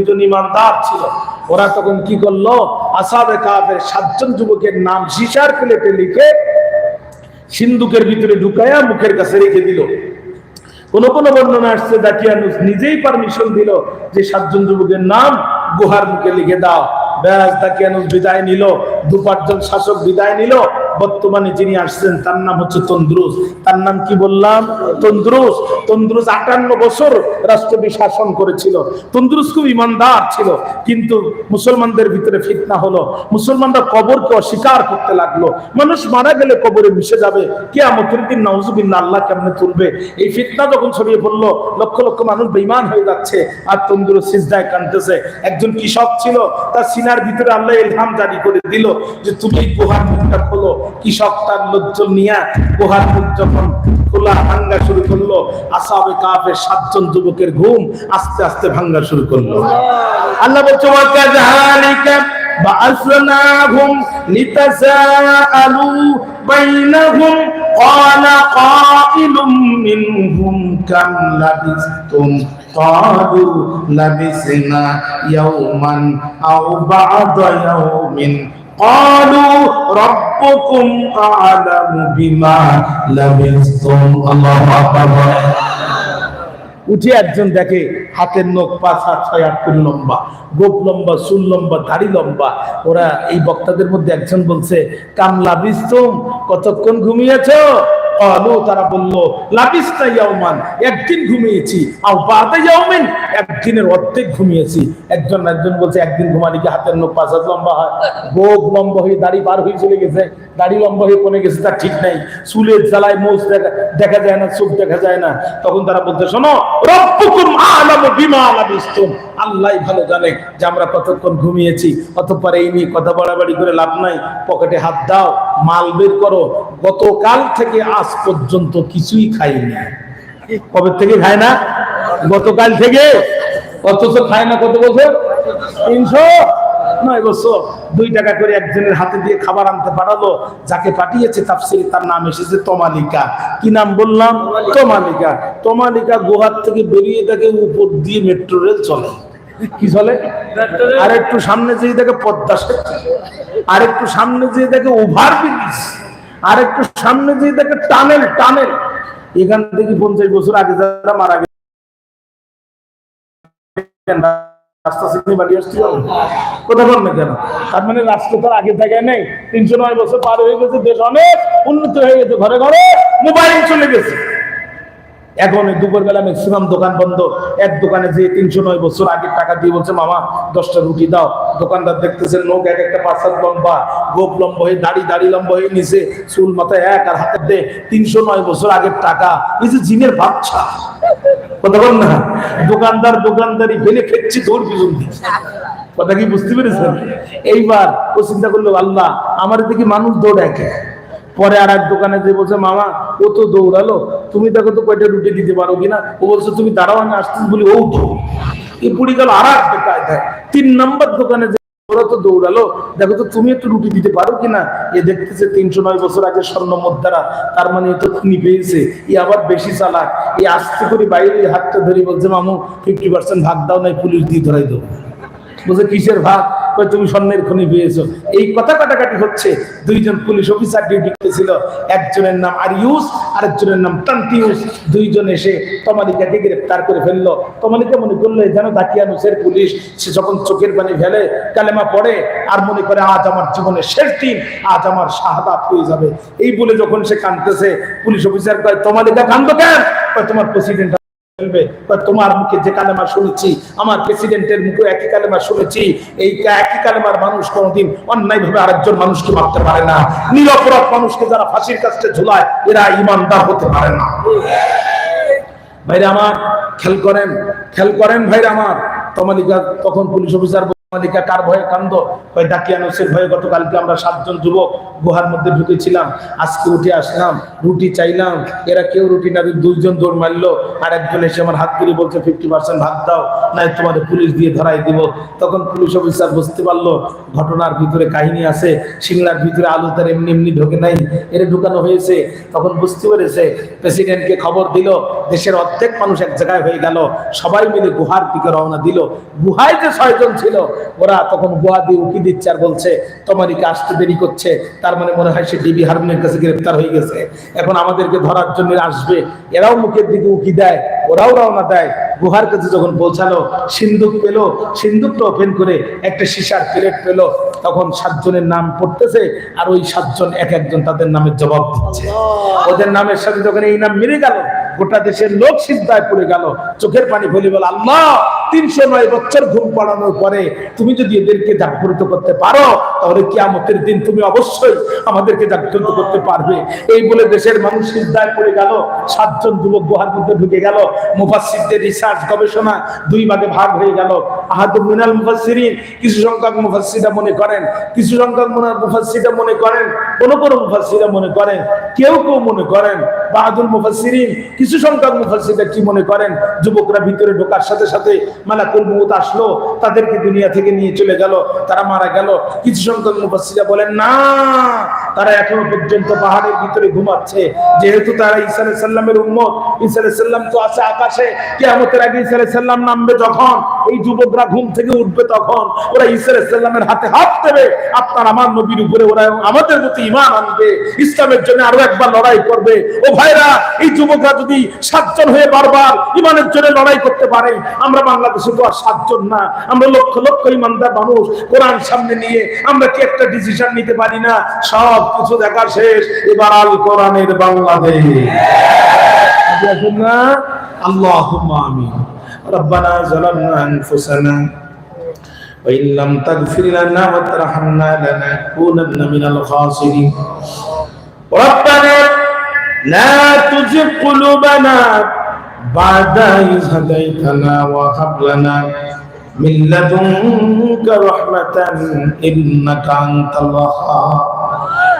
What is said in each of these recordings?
দুইজন ইমানদার ছিল। ওরা তখন কি করল? আসাবে কাফের সাতজন যুবকের নাম সিসার প্লেটে লিখে সিন্ধুকের ভিতরে ঢুকায়া মুখের কাছে রেখে দিল। কোন কোন বর্ণনা আসছে, দাকিয়ানুস নিজেই পারমিশন দিল যে সাতজন যুবকের নাম গুহার মুখে লিখে দাও। ব্যাস, দাকিয়ানুস বিদায় নিল। দু পাঁচজন শাসক বিদায় নিল। বর্তমানে যিনি আসছেন, তার নাম হচ্ছে তন্দ্রুস তার নাম কি বললাম? তন্দ্রুস তন্দ্রুস আটান্ন বছর রাষ্ট্রটি শাসন করেছিল। তন্দ্রুস খুব ইমানদার ছিল, কিন্তু মুসলমানদের ভিতরে ফিতনা হলো। মুসলমানরা কবরকে অস্বীকার করতে লাগল। মানুষ মারা গেলে কবরে মিশে যাবে। কে আমতের দিন নওজুবিল্লা আল্লাহ কেমনে তুলবে? এই ফিতনা যখন ছড়িয়ে পড়ল, লক্ষ লক্ষ মানুষ বেইমান হয়ে যাচ্ছে। আর তন্দুর সিজদায় কানতেছে একজন কৃষক ছিল, তার সিনার ভিতরে আল্লাহ ইলহাম জারি করে দিল যে, তুমি গুহার মুখটা খোলো। কৃষক তার লোকজন নিয়ে গুহার মুখ যখন খোলা ভাঙ্গা শুরু করলো আসাবে কাফের সাতজন যুবকের ঘুম আস্তে আস্তে ভাঙ্গা শুরু করলো আল্লাহ বলছে ওয়াকাযালিকা বাআসনাহুম লিতাসাআলু বাইনাহুম قال قائل منهم كم لبثتم قالوا لبثنا يوما أو بعض يوم قالوا ربكم أعلم بما لبثتم الله أكبر উঠে একজন দেখে হাতের নখ পাঁচ হাত ছয় আট ফুট লম্বা গোপ লম্বা চুল লম্বা দাড়ি লম্বা ওরা এই বক্তাদের মধ্যে একজন বলছে কামলা বিস্তম কতক্ষণ ঘুমিয়েছো আলু তারা বলল, লাবিস্তা ইয়াউমান, একদিন ঘুমিয়েছি। আও বাদা ইয়াউমিন, একদিনের অর্ধেক ঘুমিয়েছি। একজন একজন বলছে, একদিন ঘুমালে কি হাতের নখ পাঁচ লম্বা হয়? গোপ লম্বা হয়ে দাড়ি পার হয়ে চলে গেছে। দাড়ি লম্বা হয়ে কোনে গেছে, তার ঠিক নাই। চুলের জ্বালায় মোজ দেখা দেখা যায় না, চোখ দেখা যায় না। তখন তারা বলতে শোনো, রব্বুকুম আলামু বিমা লাবিস্তুম। আল্লাহ ভালো জানে যে আমরা কতক্ষণ ঘুমিয়েছি, অতঃপর এই নিয়ে কথা বাড়াবাড়ি করে লাভ নাই। পকেটে হাত দাও। মাল বের করো, গতকাল থেকে আজ পর্যন্ত কিছুই খাইনি। কবে থেকে খায় না? গতকাল থেকে? অথচ খায় না কত বছর? তিনশো? নয় বছর। দুই টাকা করে একজনের হাতে দিয়ে খাবার আনতে পাঠালো, যাকে পাঠিয়েছে তাফসিরে তার নাম এসেছে তমালিকা। কি নাম বললাম? তমালিকা। তমালিকা গুহার থেকে বেরিয়ে তাকে উপর দিয়ে মেট্রো রেল চলে। কি চলে? আর একটু সামনে যেয়ে দেখে পদ্মা সেতু, আর একটু সামনে যেয়ে দেখে ওভার ব্রিজ, আর একটু সামনে যেয়ে দেখে টানেল টানেল। এখান থেকে পঞ্চাশ বছর আগে যারা মারা গেছে, রাস্তা মানে রাস্তা তার আগে জায়গায় নেই। তিনশো নয় বছর পার গেছে, দেশ অনেক উন্নত গেছে, ঘরে ঘরে মোবাইল চলে গেছে। এখন দুপুরবেলা ম্যাক্সিমাম দোকান বন্ধ। এক দোকানে যে তিনশো নয় বছর আগের টাকা দিয়ে বলছে, মামা, দশটা রুটি দাও। দোকানদার দেখতেছে লোক এক একটা পাঁচ সাত লম্বা, গোপ লম্বা হয়ে দাড়ি দাড়ি লম্বা হয়ে নিচে, চুল মাথায় এক আর হাতে দে, তিনশো নয় বছর আগের টাকা। এই যে জিনের বাচ্চা। কথা দোকানদার দোকানদারি ফেলে খেচ্ছি, দৌড় পিছন কথা কি বুঝতে পেরেছেন? এইবার ও চিন্তা করল, আল্লাহ, আমার দিকে মানুষ দৌড়ায় কে? পরে আর এক দোকানে যে বলছে, মামা, ও তো দৌড়ালো। তুমি দেখো তো কয়টা রুটি দিতে পারো কিনা? ও বলছে, তুমি দাঁড়াও, আমি আসতেছি বলি ও উঠো এই বুড়ি গেল আর এক তিন নম্বর দোকানে যে ওরা তো দৌড়ালো, দেখো তো, তুমি একটু রুটি দিতে পারো কিনা? এ দেখতেছে তিনশো নয় বছর আগে স্বর্ণ মুদ্রা তার মানে এ তো খুনি পেয়েছে। এ আবার বেশি চালাক। এই আস্তে করে বাইরে হাতটা ধরে বলছে, মামু ফিফটি পার্সেন্ট ভাগ দাও নাই পুলিশ দিয়ে ধরাই দেবো। বলছে, কিসের ভাগ? কই তুমি স্বর্ণের খনি পেয়েছ? এই কথা কাটাকাটি হচ্ছে। দুইজন পুলিশ অফিসার ডিউটি ছিল। একজনের নাম আরিউস, আরেকজনের নাম টান্টিউস। দুইজন এসে তমালিকাকে গ্রেফতার করে ফেলল। তমালিকা মনে করল যেন দাকিয়ানুসের পুলিশ। সে যখন চোখের পানি ফেলে, কালেমা পড়ে আর মনে করে, আজ আমার জীবনের শেষ দিন, আজ আমার শাহাদাত হয়ে যাবে। এই বলে যখন সে কাঁদতেছে, পুলিশ অফিসার কয়, তমালিকা কান্দো কেন? তোমার প্রেসিডেন্ট ফেলবে। তোমার মুখে যে শুনেছি, আমার প্রেসিডেন্টের মুখে একই শুনেছি, এই একই কালেমার মানুষ কোনোদিন আরেকজন মানুষকে মারতে পারে না। নিরপরাধ মানুষকে যারা ফাঁসির কাছে ঝুলায়, এরা ইমানদার হতে পারে না। ভাইরা আমার খেল করেন খেল করেন ভাইরা আমার, তমালিকা তখন পুলিশ অফিসার কার দাকিয়ানুসের ভয়ে আমরা সাতজন যুবক গুহার মধ্যে ঢুকেছিলাম। আজকে উঠে আসলাম, রুটি চাইলাম। এরা কেউ রুটি মারলো। এসে আমার হাত বলছে, ফিফটি দাও তোমাদের পুলিশ দিয়ে ধরাই তখন পুলিশ অফিসার বুঝতে পারল, ঘটনার ভিতরে কাহিনী আছে। সিংলার ভিতরে আলু তার এমনি এমনি ঢোকে নাই। এর ঢুকানো হয়েছে। তখন বুঝতে পেরেছে, প্রেসিডেন্টকে খবর দিল, দেশের অর্ধেক মানুষ এক জায়গায় হয়ে গেল। সবাই মিলে গুহার দিকে রওনা দিল। গুহায় যে ছয়জন ছিল ওরা তখন গুহা দিয়ে উকি দিচ্ছে আর বলছে তোমারিকে আসতে দেরি করছে। তার মানে মনে হয় সে ডিবি হারুনের কাছে গ্রেফতার হয়ে গেছে। এখন আমাদেরকে ধরার জন্য আসবে। এরাও মুখের দিকে উকি দেয় ওরাও রওনা দেয়। গুহার কাছে যখন পৌঁছালো সিন্ধুক পেল সিন্ধুকটা ওপেন করে একটা সিসার প্লেট পেল। তখন সাতজনের নাম পড়তেছে আর ওই সাতজন এক একজন তাদের নামের জবাব দিচ্ছে। ওদের নামের সাথে যখন এই নাম মিলে গেল গোটা দেশের লোক সিদ্ধায় পড়ে গেল। চোখের পানি ফেলে বল, আল্লাহ, তিনশো নয় বছর ঘুম পাড়ানোর পরে তুমি যদি এদেরকে জাগ্রত করতে পারো, তাহলে কিয়ামতের দিন তুমি অবশ্যই আমাদেরকে জাগ্রত করতে পারবে। এই বলে দেশের মানুষ সিদ্ধায় পড়ে গেল। সাতজন যুবক গুহার মধ্যে ঢুকে গেল। মুফাসসিরদের রিসার্চ গবেষণা দুই ভাগে ভাগ হয়ে গেল। আহাদুল মিনাল মুফাসসিরিন, কিছু সংখ্যক মুফাসসিরা মনে করেন, কিছু সংখ্যক মুফাসসিরা মনে করেন, কোন কোন মুফাসসিরা মনে করেন, কেউ কেউ মনে করেন। বাহাদুল মুফাসসিরিন, কিছু সংখ্যক মুফাসসিরা কি মনে করেন? যুবকরা ভিতরে ঢোকার সাথে সাথে মালাকুল মউত আসলো, তাদেরকে দুনিয়া থেকে নিয়ে চলে গেল, তারা মারা গেল। কিছু সংখ্যক মুফাসিরা বলেন, না তারা এখনও পর্যন্ত পাহাড়ের ভিতরে ঘুমাচ্ছে। যেহেতু তারা আলাইহিস সালামের উম্মত, ঈসা আলাইহিস তো আছে আকাশে। কিয়ামতের আগে ঈসা আলাইহিস সালাম নামবে যখন? এই যুবকরা ঘুম থেকে উঠবে তখন। ওরা আলাইহিস সালামের হাতে হাত দেবে। আপনার আমার নবীর উপরে ওরা আমাদের প্রতি ঈমান আনবে। ইসলামের জন্য আরও একবার লড়াই করবে। ও ভাইরা, এই যুবকরা যদি সাতজন হয়ে বারবার ইমানের জন্য লড়াই করতে পারে, আমরা বাংলাদেশে তো আর সাতজন না। আমরা লক্ষ লক্ষ ইমানদার মানুষ। কোরআন সামনে নিয়ে আমরা কি একটা ডিসিশন নিতে পারি না? সব কিছু দেখা শেষ এবার আল কোরআনের বাংলাদেশ দেখেন না আল্লাহুম্মা আমিন ربنا ظلمنا انفسنا وإن لم تغفر لنا وترحمنا لنكونن من الخاسرين ربنا لا تزغ قلوبنا بعد إذ هديتنا وهب لنا من لدنك رحمة إنك أنت الوهاب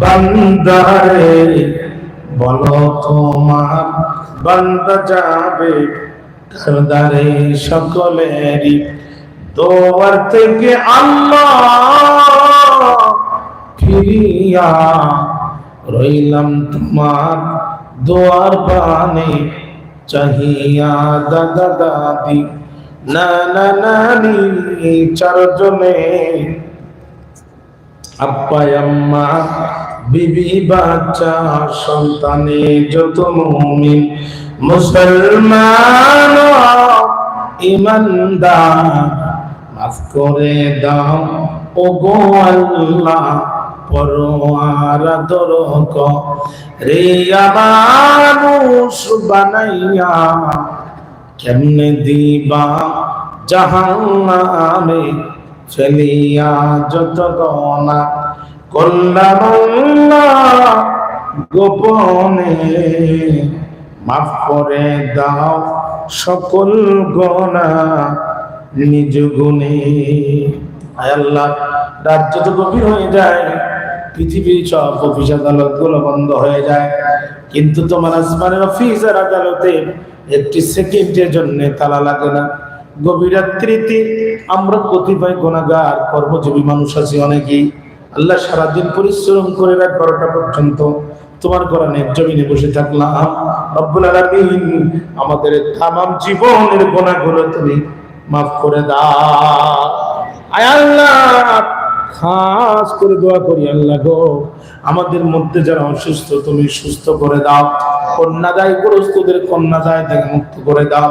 বান্দারে, বলো তোমার বান্দা যাবে কারদারে সকলেরই। দোয়ার থেকে আল্লাহ ফিরিয়া রইলাম তোমার দোয়ার পানে চাহিয়া দাদা দাদি নানা নানি, চারজনে আম্মা, বিবি, বাচ্চা, সন্তানে যত মুমিন, মুসলমান ইমানদার মাফ করে দাও। ও গো আল্লাহ পরোয়ার দরক রে বানাইয়া কেমনে দিবা জাহান্নামে? ফেলিয়া যত গনা কল্যাণ গোপনে মাফ করে দাও সকল গনা নিজ গুণে। আল্লাহ, রাজ্য তো গভীর হয়ে যায়, পৃথিবীর সব অফিস আদালতগুলো বন্ধ হয়ে যায়। কিন্তু তোমার আসমানের অফিসের আদালতে একটি সেকেন্ডের জন্য তালা লাগে না। গভীর রাত্রিতে আমরা কতিপয় গোনাগার কর্মজীবী মানুষ আছি অনেকেই। আল্লাহ সারাদিন পরিশ্রম করে রাত বারোটা পর্যন্ত তোমার কোরআনের জমিনে বসে থাকলাম। রব্বুল আমাদের তামাম জীবনের গোনাগুলো তুমি মাফ করে দাও। আয় আল্লাহ! খাস করে দোয়া করি, আল্লাহ গো। আমাদের মধ্যে যারা অসুস্থ, তুমি সুস্থ করে দাও। কন্যাদায় গ্রস্তদের কন্যাদায় থেকে মুক্ত করে দাও।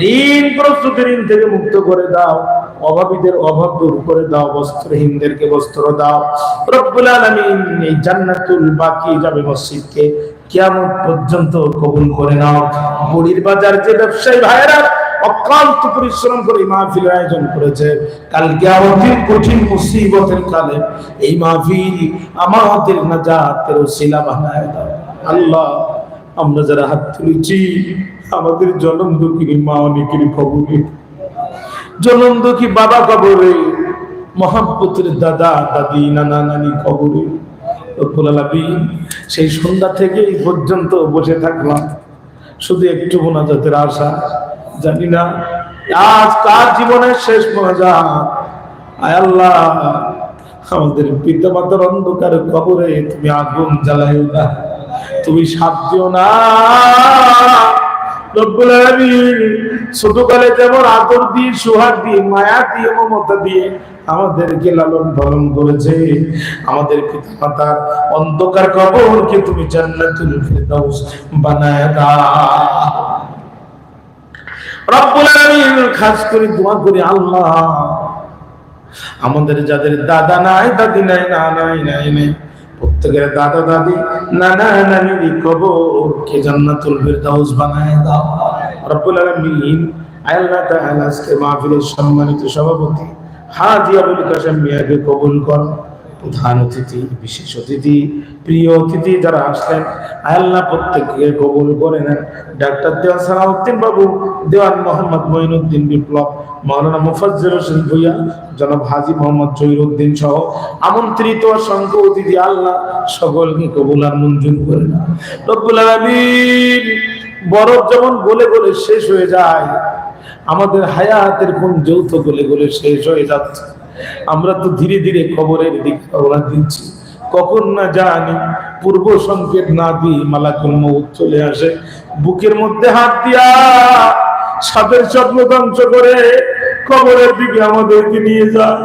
ঋণ গ্রস্তদের ঋণ থেকে মুক্ত করে দাও। অভাবীদের অভাব দূর করে দাও। বস্ত্রহীনদেরকে বস্ত্র দাও। রব্বুল আলামিন এই জান্নাতুল বাকি যাবে মসজিদকে কিয়ামত পর্যন্ত কবুল করে নাও। বুড়ির বাজার যে ব্যবসায়ী ভাইরা অক্লান্ত পরিশ্রম করে এই মাহফিল আয়োজন করেছে। কালকে আমাদের কঠিন মুসিবতের কালে এই মাহফিল আমাদের নাজাতের শিলা বানায় দাও। আল্লাহ, আমরা যারা হাত তুলেছি, আমাদের জনম দুঃখিনী মা অনেকেরই খবরে? জনম দুঃখী বাবা কবরে মহাপুত্রের দাদা, দাদি, নানা, নানি কবরে সেই সন্ধ্যা থেকে এই পর্যন্ত বসে থাকলাম। শুধু একটু মোনাজাতের আশা জানি না। আজ কার জীবনের শেষ মজা? আল্লাহ, আমাদের পিতা মাতার অন্ধকার কবরে তুমি আগুন জ্বালাইও না। তুমি সাপ দিও না। ছোটকালে যেমন আদর দিয়ে সোহাগ দিয়ে, মায়া দিয়ে, মমতা দিয়ে আমাদেরকে লালন পালন করেছে, আমাদের পিতা মাতার অন্ধকার কবরকে তুমি জান্নাতুল ফেরদাউস বানায় দাও। খাস করে দোয়া করি, আল্লাহ। আমাদের যাদের দাদা নাই, দাদি নাই না নাই নাই নাই, প্রত্যেকের দাদা, দাদি, নানা নানি কবর, কে জান্নাতুল ফেরদাউস বানায় দাও। রব্বুল আল্লাহ আজকে মাহফিলের সম্মানিত সভাপতি হাজি আবুল কাশেম মিয়াকে কবুল করো প্রধান অতিথি, বিশেষ অতিথি, প্রিয় অতিথি যারা আসলেন, আল্লাহ প্রত্যেককে কবুল করে নেন ডাক্তার দেওয়ান সালাউদ্দিন বাবু, দেওয়ান মোহাম্মদ মঈনুদ্দিন বিপ্লব মাওলানা মুফাজ্জল হোসেন ভুইয়া, জনাব হাজি মোহাম্মদ জহিরুদ্দিন সহ আমন্ত্রিত অসংখ্য অতিথি আল্লাহ সকলকে কবুল আর মঞ্জুর করে না রব্বুল আলামিন, বরফ যেমন গলে গলে শেষ হয়ে যায়, আমাদের হায়াতের কোন যৌথ গলে গলে শেষ হয়ে যাচ্ছে। আমরা তো ধীরে ধীরে খবরের দিক রওনা দিচ্ছি। কখন না জানি, পূর্ব সংকেত না দিয়ে মালাকুল মৌত চলে আসে। বুকের মধ্যে হাত দিয়া সাপের স্বপ্ন ধ্বংস করে খবরের দিকে আমাদেরকে নিয়ে যায়।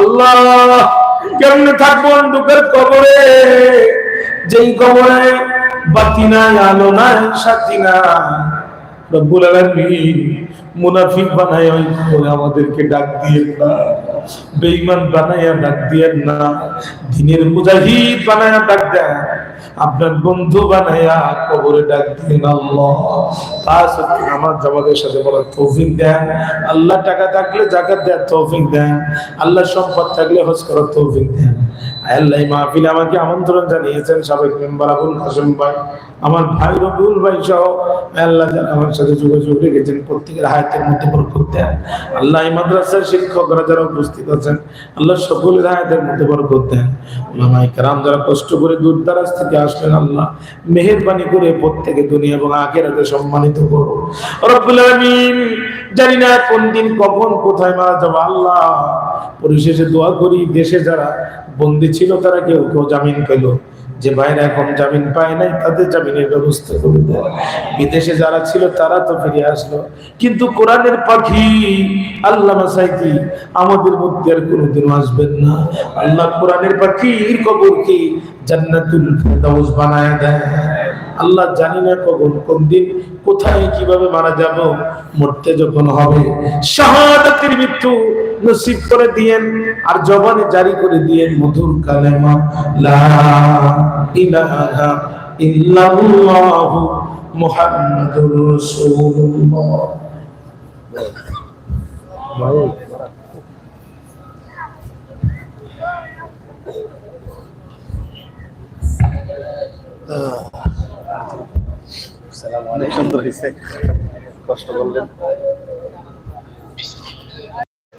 আল্লাহ, কেমনে থাকব অন্ধকার কবরে? যেই কবরে বাতি নাই, আলো নাই, সাথী নাই রব্বুল আলামিন মুনাফিক বানায় করে আমাদেরকে ডাক দিয়ে না। বেঈমান বানায়া ডাক দিয়ে না। দিনের মুজাহিদ বানায়া ডাক দেন। আপনার বন্ধু বানায়া কবরে ডাক দিন আল্লাহ। তা সত্যি আমার জামাতের সাথে বলার তৌফিক দেন। আল্লাহ টাকা থাকলে জাকাত দেন তৌফিক দেন। আল্লাহ সম্পদ থাকলে হজ করার তৌফিক দেন। আল্লাহ মাহফিলে আমাকে আমন্ত্রণ জানিয়েছেন সাবেক মেম্বার আবুল কাসেম ভাই, আমার ভাই রবিউল ভাই সহ। আল্লাহ যারা আমার সাথে যোগাযোগ রেখেছেন, প্রত্যেকের হায়াতের মধ্যে বরকত দেন। আল্লাহ মাদ্রাসার শিক্ষকরা যারা উপস্থিত আছেন, আল্লাহ সকলের হায়াতের মধ্যে বরকত দেন। ওলামায়ে কেরাম যারা কষ্ট করে দূর দারাজ থেকে আসলেন, আল্লাহ মেহেরবানি করে প্রত্যেকে দুনিয়া এবং আখেরাতে সম্মানিত করো রব্বুল আলামিন, জানি না কোন দিন কখন কোথায় মারা যাব, আল্লাহ। পরিশেষে দোয়া করি, দেশে যারা বন্দী ছিল তারা, কেউ কেউ জামিন পেল। যে ভাইরা এখন জামিন পায় নাই, তাদের জামিনের ব্যবস্থা করে দেয়। বিদেশে যারা ছিল, তারা তো ফিরে আসলো। কিন্তু কোরআনের পাখি আল্লাহ মাসাইকি আমাদের মধ্যে আর কোনোদিন আসবেন না। আল্লাহ কোরআনের পাখির কবরকে জান্নাতুল ফেরদাউস বানায় দেয়? আল্লাহ জানি না কখন, কোন দিন, কোথায়, কীভাবে মারা যাব, মরতে যখন হবে। শাহাদাতের মৃত্যু নসিব করে দিয়েন আর জবানে জারি করে দিয়েন মধুর কালেমা, লা ইলাহা ইল্লাল্লাহু মুহাম্মাদুর রাসূলুল্লাহ। অনেক সুন্দর হয়েছে কষ্ট করলেন।